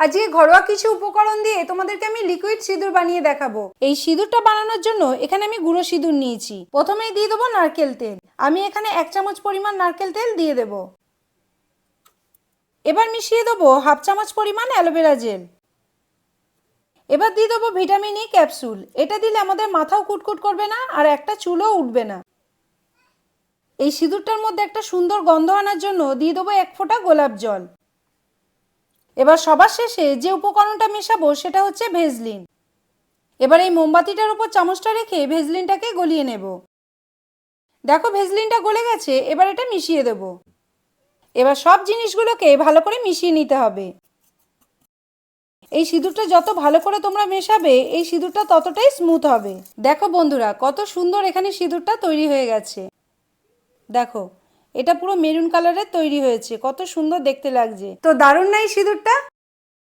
আজকে ঘরোয়া কিছু উপকরণ দিয়ে তোমাদেরকে আমি লিকুইড সিঁদুর বানিয়ে দেখাবো। এই সিঁদুরটা বানানোর জন্য এখানে আমি গুঁড়ো সিঁদুর নিয়েছি। প্রথমেই দিয়ে দেবো নারকেল তেল। আমি এখানে এক চামচ পরিমাণ নারকেল তেল দিয়ে দেবো। এবার মিশিয়ে দেবো হাফ চামচ পরিমাণ অ্যালোভেরা জেল। এবার দিয়ে দেবো ভিটামিন ই ক্যাপসুল। এটা দিলে আমাদের মাথাও কুটকুট করবে না আর একটা চুলও উঠবে না। এই সিঁদুরটার মধ্যে একটা সুন্দর গন্ধ আনার জন্য দিয়ে দেবো এক ফোঁটা গোলাপ জল। এবার সবার শেষে যে উপকরণটা মেশাবো সেটা হচ্ছে ভেজলিন। এবার এই মোমবাতিটার উপর চামচটা রেখে ভেজলিনটাকে গলিয়ে নেব। দেখো ভেজলিনটা গলে গেছে, এবার এটা মিশিয়ে দেব। এবার সব জিনিসগুলোকে ভালো করে মিশিয়ে নিতে হবে। এই সিঁদুরটা যত ভালো করে তোমরা মেশাবে, এই সিঁদুরটা ততটাই স্মুথ হবে। দেখো বন্ধুরা, কত সুন্দর এখানে সিঁদুরটা তৈরি হয়ে গেছে। দেখো এটা পুরো মেরুন কালারের তৈরি হয়েছে। কত সুন্দর দেখতে লাগছে। তো দারুণ নাই সিঁদুরটা?